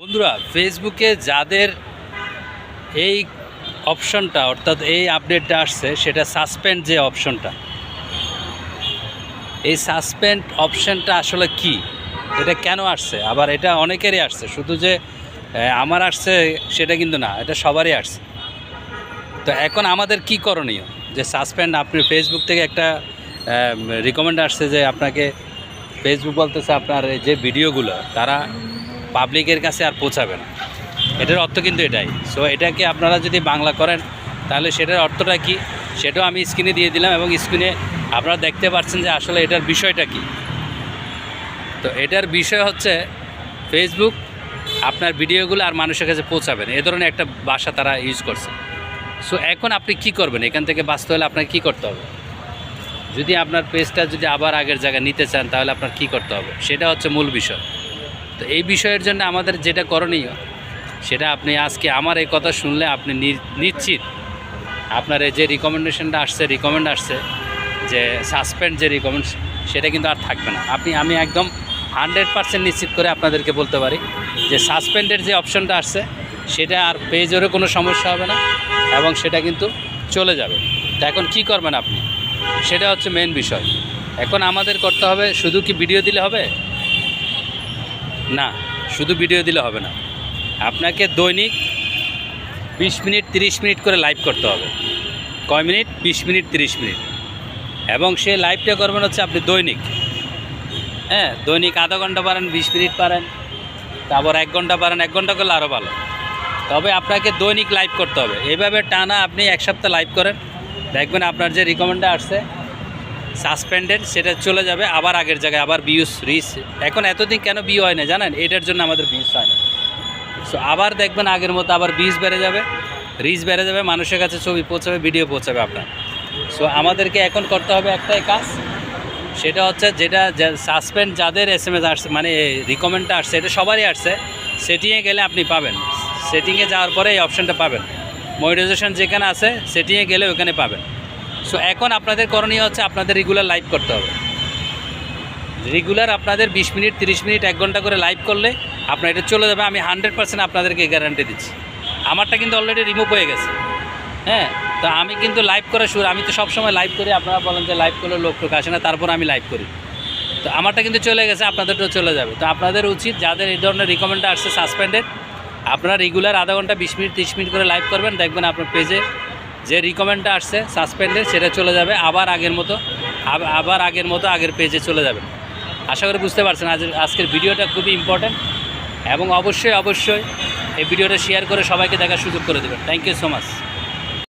বন্ধুরা ফেসবুকে যাদের এই অপশনটা অর্থাৎ এই আপডেটটা আসছে, সেটা সাসপেন্ড যে অপশনটা এই সাসপেন্ড অপশনটা আসলে কি? এটা কেন আসছে? আবার এটা অনেকেরই আসছে, শুধু যে আমার আসছে সেটা কিন্তু না, এটা সবারই আসছে। তো এখন আমাদের কি করণীয়? যে সাসপেন্ড আপনি ফেসবুক থেকে একটা রিকমেন্ড আসছে যে আপনাকে ফেসবুক বলতেছে আপনার এই যে ভিডিওগুলো তারা পাবলিকের কাছে আর পৌঁছাবে না। এটার অর্থ কিন্তু এটাই। সো এটাকে আপনারা যদি বাংলা করেন, তাহলে সেটার অর্থটা কি? সেটাও আমি স্ক্রিনে দিয়ে দিলাম এবং স্ক্রিনে আপনারা দেখতে পাচ্ছেন যে আসলে এটার বিষয়টা কি। তো এটার বিষয় হচ্ছে ফেসবুক আপনার ভিডিওগুলো আর মানুষের কাছে পৌঁছাবেন এ ধরনের একটা ভাষা তারা ইউজ করছে। সো এখন আপনি কি করবেন? এখান থেকে বাঁচতে হলে আপনাকে কী করতে হবে? যদি আপনার পেজটা যদি আবার আগের জায়গায় নিতে চান, তাহলে আপনার কি করতে হবে? সেটা হচ্ছে মূল বিষয়। তো এই বিষয়ের জন্য আমাদের যেটা করণীয়, সেটা আপনি আজকে আমার এই কথা শুনলে আপনি নিশ্চিত আপনার এই যে রিকমেন্ডেশনটা আসছে রিকমেন্ড আসছে, যে সাসপেন্ড যে রিকমেন্ড সেটা কিন্তু আর থাকবে না। আপনি, আমি একদম হান্ড্রেড পার্সেন্ট নিশ্চিত করে আপনাদেরকে বলতে পারি যে সাসপেন্ডের যে অপশনটা আসছে, সেটা আর পেজেরও কোনো সমস্যা হবে না এবং সেটা কিন্তু চলে যাবে। তো এখন কি করবেন আপনি? সেটা হচ্ছে মেন বিষয়। এখন আমাদের করতে হবে, শুধু কি ভিডিও দিলে হবে? না, শুধু ভিডিও দিলে হবে না। আপনাকে দৈনিক বিশ মিনিট, তিরিশ মিনিট করে লাইভ করতে হবে। কয় মিনিট? বিশ মিনিট, তিরিশ মিনিট। এবং সে লাইভটা করবেন হচ্ছে আপনি দৈনিক। হ্যাঁ দৈনিক আধা ঘণ্টা পারেন, বিশ মিনিট পারেন, তারপর এক ঘণ্টা পারেন, এক ঘণ্টা করলে আরও ভালো। তবে আপনাকে দৈনিক লাইভ করতে হবে। এইভাবে টানা আপনি এক সপ্তাহ লাইভ করেন। দেখবেন আপনার যে রিকমেন্ডে আসছে সাসপেন্ডেড, সেটা চলে যাবে আবার আগের জায়গায় আবার বিউস রিস এখন এতদিন কেন বিউ হয় না জানেন? এটার জন্য আমাদের বিউস হয় না। সো আবার দেখবেন আগের মতো আবার বিষ বেড়ে যাবে রিচ বেড়ে যাবে, মানুষের কাছে ছবি পৌঁছাবে ভিডিও পৌঁছাবে আপনার। সো আমাদেরকে এখন করতে হবে একটাই কাজ, সেটা হচ্ছে যেটা সাসপেন্ড যাদের এস এম এস আসছে মানে রিকমেন্ডটা আসছে, এটা সবারই আসছে সেটিংয়ে গেলে আপনি পাবেন। সেটিংয়ে যাওয়ার পরে এই অপশানটা পাবেন। মনিটাইজেশন যেখানে আছে সেটিংয়ে গেলে ওখানে পাবেন। সো এখন আপনাদের করণীয় হচ্ছে আপনাদের রেগুলার লাইভ করতে হবে। রেগুলার আপনাদের বিশ মিনিট, তিরিশ মিনিট, এক ঘণ্টা করে লাইভ করলে আপনার এটা চলে যাবে। আমি হান্ড্রেড পার্সেন্ট আপনাদেরকে গ্যারান্টি দিচ্ছি। আমারটা কিন্তু অলরেডি রিমুভ হয়ে গেছে। হ্যাঁ তো আমি কিন্তু লাইভ করা শুরু আমি তো সবসময় লাইভ করি। আপনারা বলেন যে লাইভ করলে লোক টোক আসে না, তারপর আমি লাইভ করি। তো আমারটা কিন্তু চলে গেছে, আপনাদেরটাও চলে যাবে। তো আপনাদের উচিত যাদের এই ধরনের রিকমেন্ডটা আসছে সাসপেন্ডেড আপনারা রেগুলার আধা ঘণ্টা, বিশ মিনিট, তিরিশ মিনিট করে লাইভ করবেন। দেখবেন আপনার পেজে যে রিকমেন্ডটা আসছে সাসপেন্ডের সেটা চলে যাবে। আবার আগের মতো আবার আগের মতো আগের পেজে চলে যাবে। আশা করি বুঝতে পারছেন, আজ, আজকের ভিডিওটা খুবই ইম্পর্ট্যান্ট এবং অবশ্যই অবশ্যই এই ভিডিওটা শেয়ার করে সবাইকে দেখার সুযোগ করে দেবেন। Thank you so much